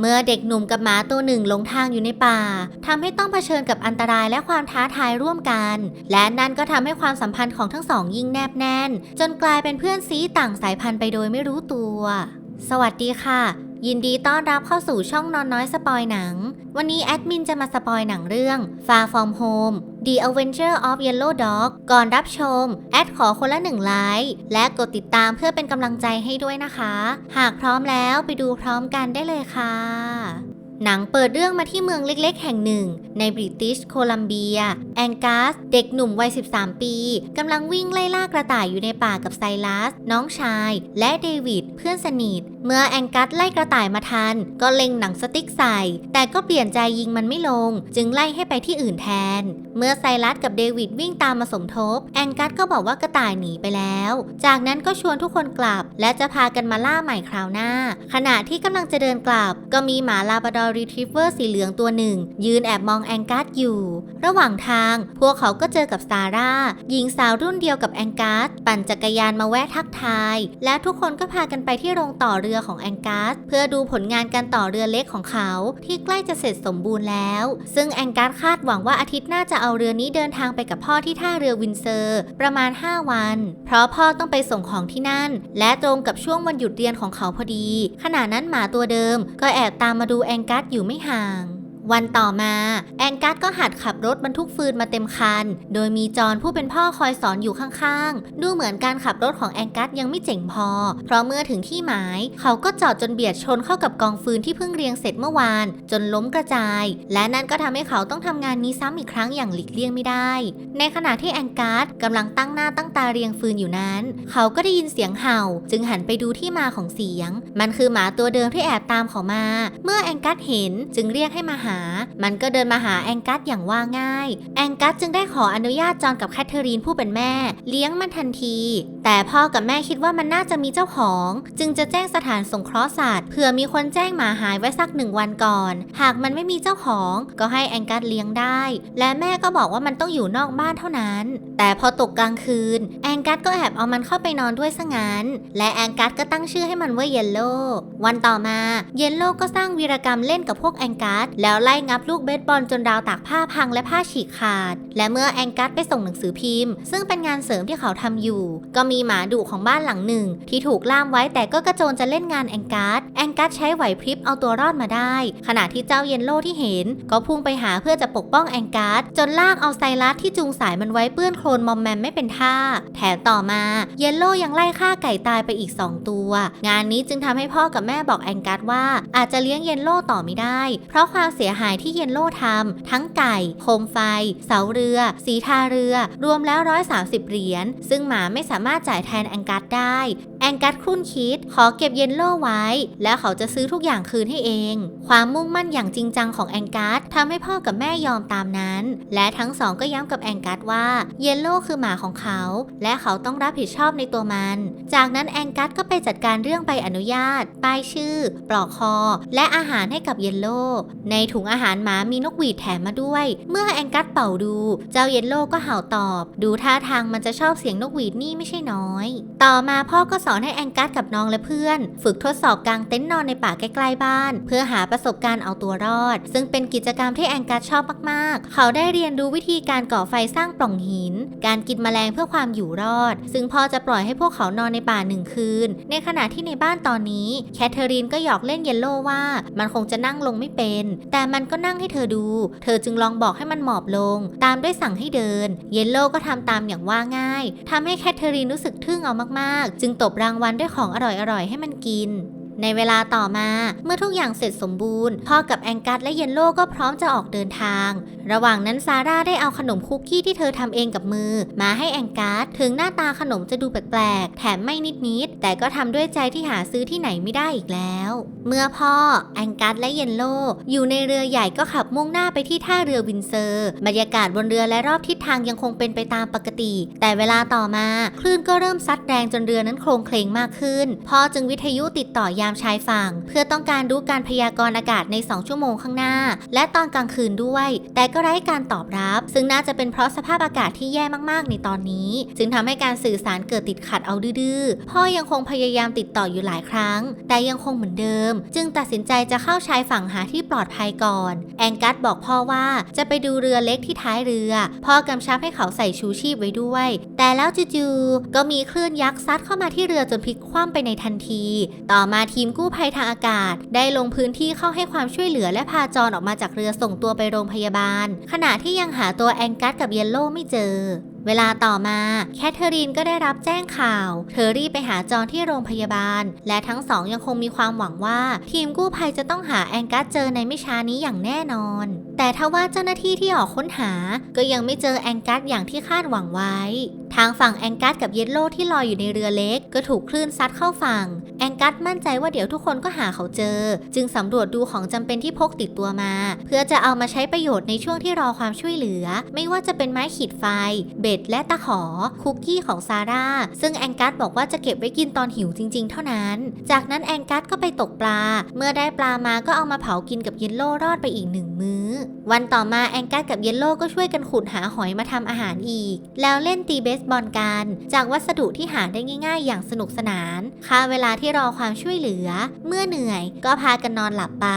เมื่อเด็กหนุ่มกับหมาตัวหนึ่งหลงทางอยู่ในป่าทำให้ต้องเผชิญกับอันตรายและความท้าทายร่วมกัน และนั่นก็ทำให้ความสัมพันธ์ของทั้งสองยิ่งแนบแน่น จนกลายเป็นเพื่อนซีต่างสายพันธุ์ไปโดยไม่รู้ตัว สวัสดีค่ะ ยินดีต้อนรับเข้าสู่ช่องนอนน้อยสปอยหนัง วันนี้แอดมินจะมาสปอยหนังเรื่อง Far From Home The Adventure of Yellow Dog ก่อนรับชม แอดขอคนละหนึ่งไลค์และกดติดตามเพื่อเป็นกำลังใจให้ด้วยนะคะ หากพร้อมแล้วไปดูพร้อมกันได้เลยค่ะ หนังเปิดเรื่องมาที่เมืองเล็กๆ แห่งหนึ่ง ในบริติชโคลัมเบีย แองกัส เด็กหนุ่มวัย 13 ปีกำลังวิ่งไล่ล่ากระต่ายอยู่ในป่ากับไซรัส น้องชาย และเดวิดเพื่อนสนิท เมื่อแองกัสไล่กระต่ายมาทัน ก็เล็งหนังสติ๊กใส่ แต่ก็เปลี่ยนใจยิงมันไม่ลง จึงไล่ให้ไปที่อื่นแทน เมื่อไซรัสกับเดวิดวิ่งตามมาสมทบ แองกัสก็บอกว่ากระต่ายหนีไปแล้ว จากนั้นก็ชวนทุกคนกลับ และจะพากันมาล่าใหม่คราวหน้า ขณะที่กำลังจะเดินกลับ ก็มีหมาลาบราดอร์รีทรีเวอร์สีเหลืองตัวหนึ่ง ยืนแอบมองแองกัสอยู่ ระหว่างทางพวกเขาก็เจอกับซาร่าหญิงสาวรุ่นเดียวกับแองกัสปั่นจักรยานมาแวะทักทาย และทุกคนก็พากันไปที่โรงต่อเรือของแองกัสเพื่อดูผลงานการต่อเรือเล็กของเขา ที่ใกล้จะเสร็จสมบูรณ์แล้ว ซึ่งแองกัสคาดหวังว่าอาทิตย์หน้าจะเอาเรือนี้เดินทางไปกับพ่อที่ท่าเรือวินเซอร์ ประมาณ 5 วัน เพราะพ่อต้องไปส่งของที่นั่น และตรงกับช่วงวันหยุดเรียนของเขาพอดี ขณะนั้นหมาตัวเดิมก็แอบตามมาดูแองกัสอยู่ไม่ห่าง วันต่อมา แองกัสก็หัดขับรถบรรทุกฟืนมาเต็มคัน โดยมีจอห์นผู้เป็นพ่อคอยสอนอยู่ข้างๆ ดูเหมือนการขับรถของแองกัสยังไม่เจ๋งพอ เพราะเมื่อถึงที่หมาย เขาก็จอดจนเบียดชนเข้ากับกองฟืนที่เพิ่งเรียงเสร็จเมื่อวาน จนล้มกระจาย และนั่นก็ทำให้เขาต้องทำงานนี้ซ้ำอีกครั้งอย่างหลีกเลี่ยงไม่ได้ ในขณะที่แองกัสกำลังตั้งหน้าตั้งตาเรียงฟืนอยู่นั้น เขาก็ได้ยินเสียงเห่า จึงหันไปดูที่มาของเสียง มันคือหมาตัวเดิมที่แอบตามเขามา เมื่อแองกัสเห็นจึงเรียกให้มาหามันก็เดินมาหาแองกัสอย่างว่าง่าย แองกัสจึงได้ขออนุญาตจอนกับแคทเธอรีนผู้เป็นแม่ เลี้ยงมันทันที แต่พ่อกับแม่คิดว่ามันน่าจะมีเจ้าของ จึงจะแจ้งสถานสงเคราะห์สัตว์เผื่อมีคนแจ้งหมาหายไว้สักหนึ่งวันก่อน หากมันไม่มีเจ้าของ ก็ให้แองกัสเลี้ยงได้ และแม่ก็บอกว่ามันต้องอยู่นอกบ้านเท่านั้น แต่พอตกกลางคืน แองกัสก็แอบเอามันเข้าไปนอนด้วยซะงั้น และแองกัสก็ตั้งชื่อให้มันว่าเยลโล่วันต่อมา เยลโล่ก็สร้างวีรกรรมเล่นกับพวกแองกัสแล้วไล่งับลูกเบสบอลจนราวตากผ้าพังและผ้าฉีกขาด และเมื่อแองกัสไปส่งหนังสือพิมพ์ ซึ่งเป็นงานเสริมที่เขาทำอยู่ ก็มีหมาดุของบ้านหลังหนึ่ง ที่ถูกล่ามไว้แต่ก็กระโจนจะเล่นงานแองกัสแองกัสใช้ไหวพริบเอาตัวรอดมาได้ ขณะที่เจ้าเยนโลที่เห็น ก็พุ่งไปหาเพื่อจะปกป้องแองกัสจนลากเอาไซรัสที่จูงสายมันไว้เปื้อนโคลนมอมแมมไม่เป็นท่า แถมต่อมาเยนโลยังไล่ฆ่าไก่ตายไปอีก 2 ตัว งานนี้จึงทำให้พ่อกับแม่บอกแองกัสว่า อาจจะเลี้ยงเยนโลต่อไม่ได้ เพราะความเสียหายที่เยนโลทำทั้งไก่ โคมไฟ เสาเรือ สีทาเรือ รวมแล้ว 130 เหรียญ ซึ่งหมาไม่สามารถจ่ายแทนแองกัสได้ องกัสครุ่นคิด ขอเก็บเยนโล่ไว้ แล้วเขาจะซื้อทุกอย่างคืนให้เอง ความมุ่งมั่นอย่างจริงจังของแองกัสทำให้พ่อกับแม่ยอมตามนั้น และทั้งสองก็ย้ำกับแองกัสว่าเยนโล่คือหมาของเขา และเขาต้องรับผิดชอบในตัวมัน จากนั้นแองกัสก็ไปจัดการเรื่องใบอนุญาต ป้ายชื่อ ปลอกคอ และอาหารให้กับเยนโล่ ในถุงอาหารหมามีนกหวีดแถมมาด้วย เมื่อแองกัสเป่าดู เจ้าเยนโล่ก็เห่าตอบ ดูท่าทางมันจะชอบเสียงนกหวีดนี่ไม่ใช่น้อย ต่อมาพ่อก็สอนให้แองกัสกับน้องและเพื่อน ฝึกทดสอบกางเต็นท์นอนในป่าใกล้ๆบ้าน เพื่อหาประสบการณ์เอาตัวรอด ซึ่งเป็นกิจกรรมที่แองกัสชอบมากๆ เขาได้เรียนรู้วิธีการก่อไฟสร้างปล่องหิน การกินแมลงเพื่อความอยู่รอด ซึ่งพ่อจะปล่อยให้พวกเขานอนในป่าหนึ่งคืน ในขณะที่ในบ้านตอนนี้แคทเธอรีนก็หยอกเล่นเยลโล่ว่า มันคงจะนั่งลงไม่เป็น แต่มันก็นั่งให้เธอดู เธอจึงลองบอกให้มันหมอบลง ตามด้วยสั่งให้เดิน เยลโล่ก็ทำตามอย่างว่าง่ายทำให้แคทเธอรีนรู้สึกทึ่งเอามากๆ จึงตบรางวัลด้วยของอร่อยๆให้มันกิน ในเวลาต่อมาเมื่อทุกอย่างเสร็จสมบูรณ์พ่อกับแองกัสและเยนโลก็พร้อมจะออกเดินทาง ระหว่างนั้นซาร่าได้เอาขนมคุกกี้ที่เธอทำเองกับมือ มาให้แองกัสถึงหน้าตาขนมจะดูแปลกๆแถมไม่นิดนิด แต่ก็ทำด้วยใจที่หาซื้อที่ไหนไม่ได้อีกแล้ว เมื่อพ่อ แองกัสและเยนโล อยู่ในเรือใหญ่ก็ขับมุ่งหน้าไปที่ท่าเรือวินเซอร์บรรยากาศบนเรือและรอบทิศทางยังคงเป็นไปตามปกติ แต่เวลาต่อมา คลื่นก็เริ่มซัดแรงจนเรือนั้นโคลงเคลงมากขึ้น พ่อจึงวิทยุติดต่อยามชายฝั่ง เพื่อต้องการรู้การพยากรณ์อากาศใน 2 ชั่วโมงข้างหน้า และตอนกลางคืนด้วย แต่ก็ไร้การตอบรับ ซึ่งน่าจะเป็นเพราะสภาพอากาศที่แย่มากๆ ในตอนนี้ จึงทำให้การสื่อสารเกิดติดขัดเอาดื้อพ่อยังคงพยายามติดต่ออยู่หลายครั้ง แต่ยังคงเหมือนเดิม จึงตัดสินใจจะเข้าชายฝั่งหาที่ปลอดภัยก่อน แองกัสบอกพ่อว่าจะไปดูเรือเล็กที่ท้ายเรือ พ่อกำชับให้เขาใส่ชูชีพไว้ด้วย แต่แล้วจู่ๆก็มีคลื่นยักษ์ซัดเข้ามาที่เรือจนพลิกคว่ำไปในทันที ต่อมาทีมกู้ภัยทางอากาศ ได้ลงพื้นที่เข้าให้ความช่วยเหลือและพาจอนออกมาจากเรือส่งตัวไปโรงพยาบาล ขณะที่ยังหาตัวแองกัสกับเยลโล่ไม่เจอ เวลาต่อมาแคทเธอรีนก็ได้รับแจ้งข่าว เธอรีบไปหาจอนที่โรงพยาบาล และทั้งสองยังคงมีความหวังว่า ทีมกู้ภัยจะต้องหาแองกัสเจอในไม่ช้านี้อย่างแน่นอน แต่ทว่าเจ้าหน้าที่ที่ออกค้นหา ก็ยังไม่เจอแองกัสอย่างที่คาดหวังไว้ทางฝั่งแองกัสกับเยลโลที่ลอยอยู่ในเรือเล็ก ก็ถูกคลื่นซัดเข้าฝั่ง แองกัสมั่นใจว่าเดี๋ยวทุกคนก็หาเขาเจอ จึงสำรวจดูของจำเป็นที่พกติดตัวมา เพื่อจะเอามาใช้ประโยชน์ในช่วงที่รอความช่วยเหลือ ไม่ว่าจะเป็นไม้ขีดไฟ เบ็ดและตะขอ คุกกี้ของซาร่า ซึ่งแองกัสบอกว่าจะเก็บไว้กินตอนหิวจริง ๆ เท่านั้น จากนั้นแองกัสก็ไปตกปลา เมื่อได้ปลามาก็เอามาเผากินกับเยลโลรอดไปอีกหนึ่งมื้อ วันต่อมาแองกัสกับเยลโลก็ช่วยกันขุดหาหอยมาทำอาหารอีก แล้วเล่นตีเบสบอลกัน จากวัสดุที่หาได้ง่าย ๆ อย่างสนุกสนานค่าเวลาที่รอความช่วยเหลือ เมื่อเหนื่อยก็พากันนอนหลับไป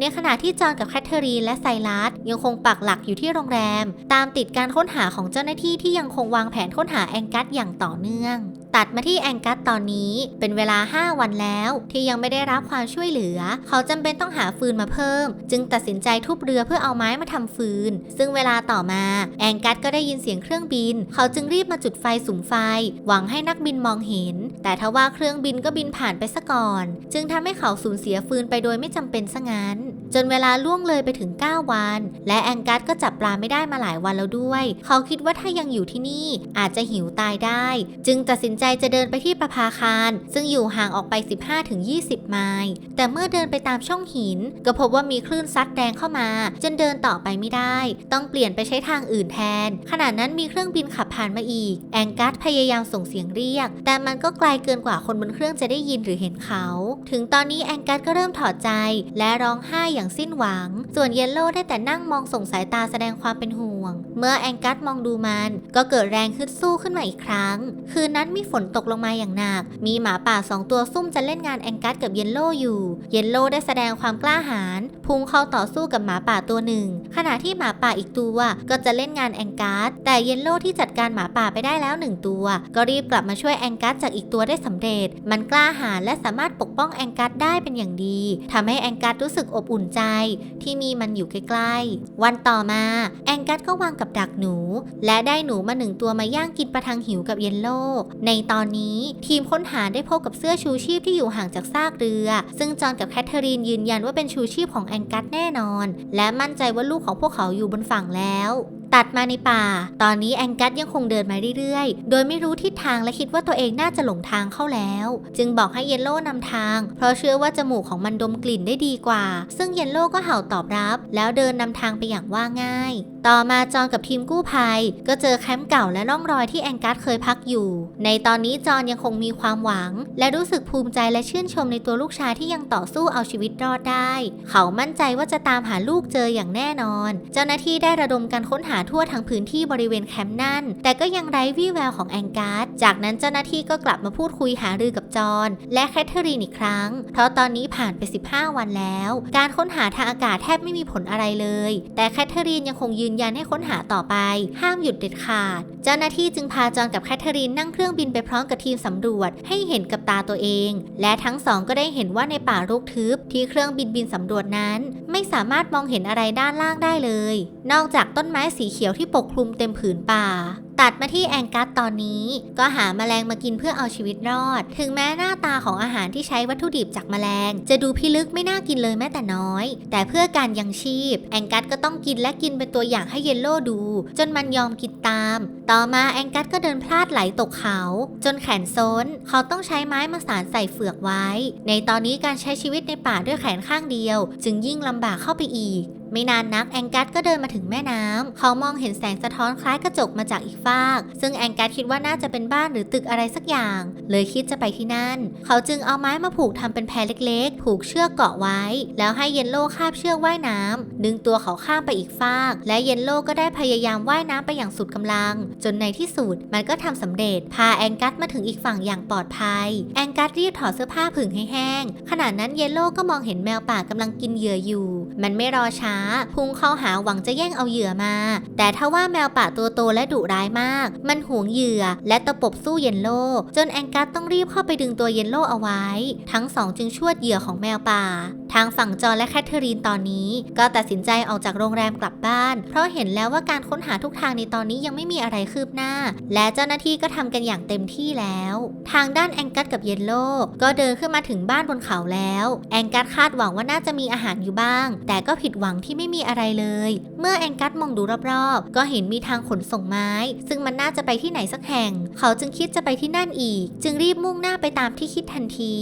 ในขณะที่จอนกับแคทเธอรีนและไซรัสยังคงปักหลักอยู่ที่โรงแรม ตามติดการค้นหาของเจ้าหน้าที่ที่ยังคงวางแผนค้นหาแองกัสอย่างต่อเนื่อง ตัดมาที่แองกัสตอนนี้เป็นเวลา 5 วันแล้วที่ยังไม่ได้รับความช่วยเหลือ เขาจำเป็นต้องหาฟืนมาเพิ่ม จึงตัดสินใจทุบเรือเพื่อเอาไม้มาทำฟืน ซึ่งเวลาต่อมา แองกัสก็ได้ยินเสียงเครื่องบิน เขาจึงรีบมาจุดไฟสุมไฟ หวังให้นักบินมองเห็น แต่ทว่าเครื่องบินก็บินผ่านไปซะก่อน จึงทำให้เขาสูญเสียฟืนไปโดยไม่จำเป็นซะงั้น จนเวลาล่วงเลยไปถึง 9 วัน และแองกัสก็จับปลาไม่ได้มาหลายวันแล้วด้วย เขาคิดว่าถ้ายังอยู่ที่นี่อาจจะหิวตายได้ จึงตัดสินใจจะเดินไปที่ประภาคาร ซึ่งอยู่ห่างออกไป 15-20 ไมล์แต่เมื่อเดินไปตามช่องหิน ก็พบว่ามีคลื่นซัดแรงเข้ามา จนเดินต่อไปไม่ได้ ต้องเปลี่ยนไปใช้ทางอื่นแทน ขณะนั้นมีเครื่องบินขับผ่านมาอีก แองกัสพยายามส่งเสียงเรียก แต่มันก็ไกลเกินกว่าคนบนเครื่องจะได้ยินหรือเห็นเขา ถึงตอนนี้แองกัสก็เริ่มถอดใจ และร้องไห้อย่างสิ้นหวัง ส่วนเยลโล่ได้แต่นั่งมองส่งสายตาแสดงความเป็นห่วง เมื่อแองกัสมองดูมัน ก็เกิดแรงฮึดสู้ขึ้นมาอีกครั้ง คืนนั้นมีฝนตกลงมาอย่างหนัก มีหมาป่าสองตัวซุ่มจะเล่นงานแองกัสกับเยลโล่อยู่ เยลโล่ได้แสดงความกล้าหาญพุ่งเข้าต่อสู้กับหมาป่าตัวหนึ่ง ขณะที่หมาป่าอีกตัวก็จะเล่นงานแองกัสแต่เยลโล่ที่จัดการหมาป่าไปได้แล้วหนึ่งตัว ก็รีบกลับมาช่วยแองกัสจากอีกตัวได้สำเร็จ มันกล้าหาญและสามารถปกป้องแองกัสได้เป็นอย่างดีทำให้แองกัสรู้สึกอบอุ่นใจที่มีมันอยู่ใกล้ๆ วันต่อมา แองกัสก็วางกับดักหนู และได้หนูมาหนึ่งตัวมาย่างกินประทังหิวกับเยลโล่ในตอนนี้ทีมค้นหาได้พบกับเสื้อชูชีพที่อยู่ห่างจากซากเรือ ซึ่งจอห์นกับแคทเธอรีนยืนยันว่าเป็นชูชีพของแองกัสแน่นอน และมั่นใจว่าลูกของพวกเขาอยู่บนฝั่งแล้ว ตัดมาในป่า ตอนนี้แองกัสยังคงเดินมาเรื่อยๆ โดยไม่รู้ทิศทางและคิดว่าตัวเองน่าจะหลงทางเข้าแล้ว จึงบอกให้เยลโล่นำทาง เพราะเชื่อว่าจมูกของมันดมกลิ่นได้ดีกว่า ซึ่งเยลโล่ก็เห่าตอบรับ แล้วเดินนำทางไปอย่างว่าง่ายต่อมาจอนกับทีมกู้ภัย ก็เจอแคมป์เก่าและร่องรอยที่แองกัสเคยพักอยู่ ในตอนนี้จอนยังคงมีความหวัง และรู้สึกภูมิใจและชื่นชมในตัวลูกชายที่ยังต่อสู้เอาชีวิตรอดได้ เขามั่นใจว่าจะตามหาลูกเจออย่างแน่นอน เจ้าหน้าที่ได้ระดมการค้นหาทั่วทั้งพื้นที่บริเวณแคมป์นั่น แต่ก็ยังไร้วี่แววของแองกัสจากนั้นเจ้าหน้าที่ก็กลับมาพูดคุยหารือกับจอนและแคทเธอรีนอีกครั้ง เพราะตอนนี้ผ่านไป 15 วันแล้ว การค้นหาทางอากาศแทบไม่มีผลอะไรเลย แต่แคทเธอรีนยังคงยืนยันให้ค้นหาต่อไป ห้ามหยุดเด็ดขาด เจ้าหน้าที่จึงพาจอนกับแคทเธอรีนนั่งเครื่องบินไปพร้อมกับทีมสำรวจให้เห็นกับตาตัวเอง และทั้งสองก็ได้เห็นว่าในป่ารกทึบที่เครื่องบินบินสำรวจนั้น ไม่สามารถมองเห็นอะไรด้านล่างได้เลย นอกจากต้นไม้สีเขียวที่ปกคลุมเต็มผืนป่า ตัดมาที่แองกัสตอนนี้ ก็หาแมลงมากินเพื่อเอาชีวิตรอด ถึงแม้หน้าตาของอาหารที่ใช้วัตถุดิบจากแมลง จะดูพิลึกไม่น่ากินเลยแม้แต่น้อย แต่เพื่อการยังชีพ แองกัสก็ต้องกินและกินเป็นตัวอย่างให้เยลโล่ดู จนมันยอมกินตาม ต่อมาแองกัสก็เดินพลาดไหลตกเขา จนแขนโซนเขาต้องใช้ไม้มาสานใส่เฟือกไว้ ในตอนนี้การใช้ชีวิตในป่าด้วยแขนข้างเดียว จึงยิ่งลำบากเข้าไปอีก ไม่นานนักแองกัสก็เดินมาถึงแม่น้ำเขามองเห็นแสงสะท้อนคล้ายกระจกมาจากอีกฟาก ซึ่งแองกัสคิดว่าน่าจะเป็นบ้านหรือตึกอะไรสักอย่าง เลยคิดจะไปที่นั่น เขาจึงเอาไม้มาผูกทำเป็นแพเล็กๆ ผูกเชือกเกาะไว้ แล้วให้เยนโล่คาบเชือกว่ายน้ำดึงตัวเขาข้ามไปอีกฟาก และเยนโล่ก็ได้พยายามว่ายน้ำไปอย่างสุดกำลัง จนในที่สุดมันก็ทำสำเร็จ พาแองกัสมาถึงอีกฝั่งอย่างปลอดภัย แองกัสรีบถอดเสื้อผ้าผึ่งให้แห้ง ขณะนั้นเยลโล่ก็มองเห็นแมวป่ากำลังกินเหยื่ออยู่ มันไม่รอช้า พุ่งเข้าหาหวังจะแย่งเอาเหยื่อมา แต่ถ้าว่าแมวป่าตัวโตและดุร้ายมาก มันหวงเหยื่อ และตะปบสู้เยนโล จนแองกัสต้องรีบเข้าไปดึงตัวเยนโลเอาไว้ ทั้งสองจึงชวดเหยื่อของแมวป่า ทางฝั่งจอนและแคทเธอรีนตอนนี้ ก็ตัดสินใจออกจากโรงแรมกลับบ้าน เพราะเห็นแล้วว่าการค้นหาทุกทางในตอนนี้ยังไม่มีอะไรคืบหน้า และเจ้าหน้าที่ก็ทำกันอย่างเต็มที่แล้ว ทางด้านแองกัสกับเยนโล่ก็เดินขึ้นมาถึงบ้านบนเขาแล้ว แองกัสคาดหวังว่าน่าจะมีอาหารอยู่บ้าง แต่ก็ผิดหวังที่ไม่มีอะไรเลย เมื่อแองกัสมองดูรอบๆ ก็เห็นมีทางขนส่งไม้ ซึ่งมันน่าจะไปที่ไหนสักแห่ง เขาจึงคิดจะไปที่นั่นอีก จึงรีบมุ่งหน้าไปตามที่คิดทันที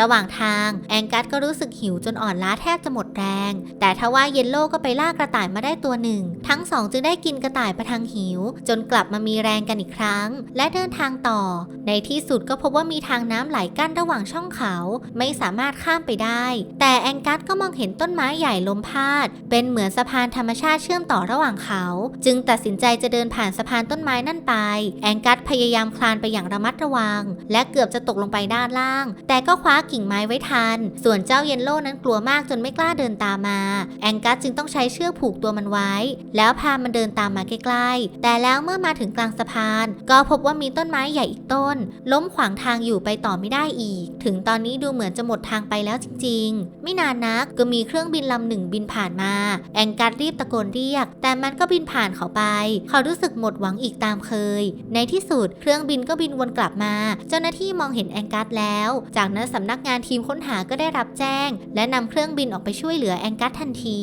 ระหว่างทางแองกัสก็รู้สึกหิวจนอ่อนล้าแทบจะหมดแรง แต่ทว่าเยนโล่ก็ไปล่ากระต่ายมาได้ตัวหนึ่ง ทั้งสองจึงได้กินกระต่ายประทังหิว จนกลับมามีแรงกันอีกครั้ง และเดินทางต่อ ในที่สุดก็พบว่ามีทางน้ำไหลกั้นระหว่างช่องเขา ไม่สามารถข้ามไปได้ แต่แองกัสก็มองเห็นต้นไม้ใหญ่ล้มพาด เป็นเหมือนสะพานธรรมชาติเชื่อมต่อระหว่างเขา จึงตัดสินใจจะเดินผ่านสะพานต้นไม้นั่นไป แองกัสพยายามคลานไปอย่างระมัดระวัง และเกือบจะตกลงไปด้านล่าง แต่ก็คว้ากิ่งไม้ไว้ทัน ส่วนเจ้าเยนโล่นั้นกลัวมากจนไม่กล้าเดินตามมา แองกัสจึงต้องใช้เชือกผูกตัวมันไว้ แล้วพามันเดินตามมาใกล้ๆ แต่แล้วเมื่อมาถึงกลางสะพาน ก็พบว่ามีต้นไม้ใหญ่อีกต้น ล้มขวางทางอยู่ไปต่อไม่ได้อีก ถึงตอนนี้ดูเหมือนจะหมดทางไปแล้วจริง ๆ ไม่นานนักก็มีเครื่องบินลำหนึ่งบินผ่านมา แองกัสรีบตะโกนเรียก แต่มันก็บินผ่านเขาไป เขารู้สึกหมดหวังอีกตามเคย ในที่สุดเครื่องบินก็บินวนกลับมา เจ้าหน้าที่มองเห็นแองกัสแล้ว จากนั้นสำนักงานทีมค้นหาก็ได้รับแจ้ง และนำเครื่องบินออกไปช่วยเหลือแองกัสทันที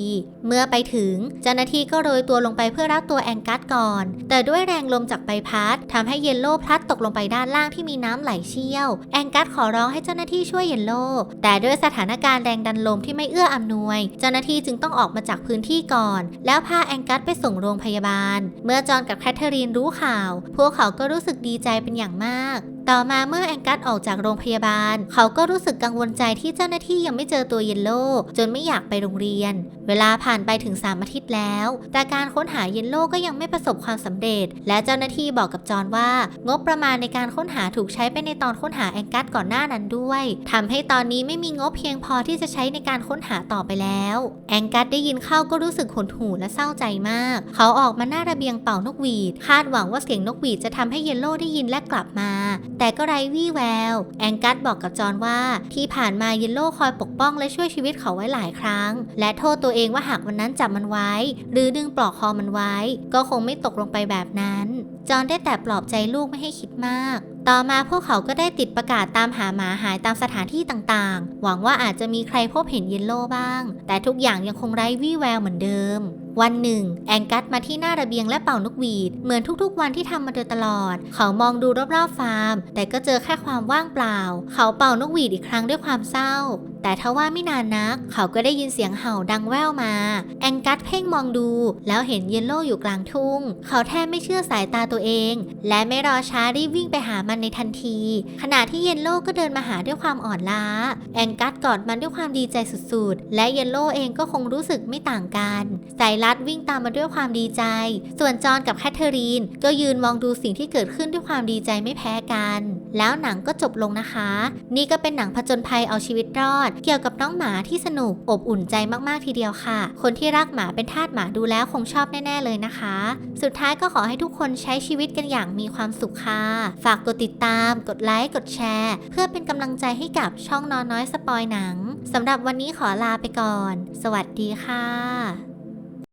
เมื่อไปถึงเจ้าหน้าที่ก็โรยตัวลงไปเพื่อรับตัวแองกัสก่อน แต่ด้วยแรงลมจากใบพัดทำให้เยลโล่พลัดตกลงไปด้านล่างที่มีน้ำไหลเชี่ยว แองกัสขอร้องให้เจ้าหน้าที่ช่วยเยลโล่แต่ด้วยสถานการณ์แรงดันลมที่ไม่เอื้ออำนวย เจ้าหน้าที่จึงต้องออกมาจากพื้นที่ก่อน แล้วพาแองกัสไปส่งโรงพยาบาล เมื่อจอห์นกับแคทเธอรีนรู้ข่าว พวกเขาก็รู้สึกดีใจเป็นอย่างมาก ต่อมาเมื่อแองกัสออกจากโรงพยาบาล เขาก็รู้สึกกังวลใจที่เจ้าหน้าที่ยังไม่เจอตัวเยลโล่จนไม่อยากไปโรงเรียน เวลาผ่านไปถึง3อาทิตย์แล้ว แต่การค้นหาเยลโล่ก็ยังไม่ประสบความสำเร็จ และเจ้าหน้าที่บอกกับจอนว่า งบประมาณในการค้นหาถูกใช้ไปในตอนค้นหาแองกัสก่อนหน้านั้นด้วยทำให้ตอนนี้ไม่มีงบเพียงพอที่จะใช้ในการค้นหาต่อไปแล้ว แองกัสได้ยินเข้าก็รู้สึกหดหู่และเศร้าใจมาก เขาออกมาหน้าระเบียงเป่านกหวีด คาดหวังว่าเสียงนกหวีดจะทำให้เยลโล่ได้ยินและกลับมาแต่ก็ไร้วี่แวว แองกัสบอกกับจอห์นว่า ที่ผ่านมาเยลโล่คอยปกป้องและช่วยชีวิตเขาไว้หลายครั้ง และโทษตัวเองว่าหากวันนั้นจับมันไว้ หรือดึงปลอกคอมันไว้ ก็คงไม่ตกลงไปแบบนั้น จอห์นได้แต่ปลอบใจลูกไม่ให้คิดมากต่อมาพวกเขาก็ได้ติดประกาศตามหาหมาหายตามสถานที่ต่างๆ หวังว่าอาจจะมีใครพบเห็นเยลโล่บ้าง แต่ทุกอย่างยังคงไร้วี่แววเหมือนเดิม วันหนึ่ง แองกัสมาที่หน้าระเบียงและเป่านกหวีด เหมือนทุกๆวันที่ทำมาโดยตลอด เขามองดูรอบๆฟาร์ม แต่ก็เจอแค่ความว่างเปล่า เขาเป่านกหวีดอีกครั้งด้วยความเศร้า แต่ทว่าไม่นานนัก เขาก็ได้ยินเสียงเห่าดังแว่วมา แองกัสเพ่งมองดู แล้วเห็นเยลโล่อยู่กลางทุ่ง เขาแทบไม่เชื่อสายตาตัวเอง และไม่รอช้ารีบวิ่งไปหามันในทันที ขณะที่เยลโล่ก็เดินมาหาด้วยความอ่อนล้า แองกัสกอดมันด้วยความดีใจสุดๆ และเยลโล่เองก็คงรู้สึกไม่ต่างกันสายลัดวิ่งตามมาด้วยความดีใจ ส่วนจอนกับแคทเธอรีน ก็ยืนมองดูสิ่งที่เกิดขึ้นด้วยความดีใจไม่แพ้กัน แล้วหนังก็จบลงนะคะ นี่ก็เป็นหนังผจญภัยเอาชีวิตรอด เกี่ยวกับน้องหมาที่สนุกอบอุ่นใจมากๆทีเดียวค่ะ คนที่รักหมาเป็นทาสหมาดูแล้วคงชอบแน่ๆเลยนะคะ สุดท้ายก็ขอให้ทุกคนใช้ชีวิตกันอย่างมีความสุขค่ะ ฝากกดติดตาม กดไลค์ กดแชร์ เพื่อเป็นกำลังใจให้กับช่องนอนน้อยสปอยหนังสำหรับวันนี้ขอลาไปก่อน สวัสดีค่ะ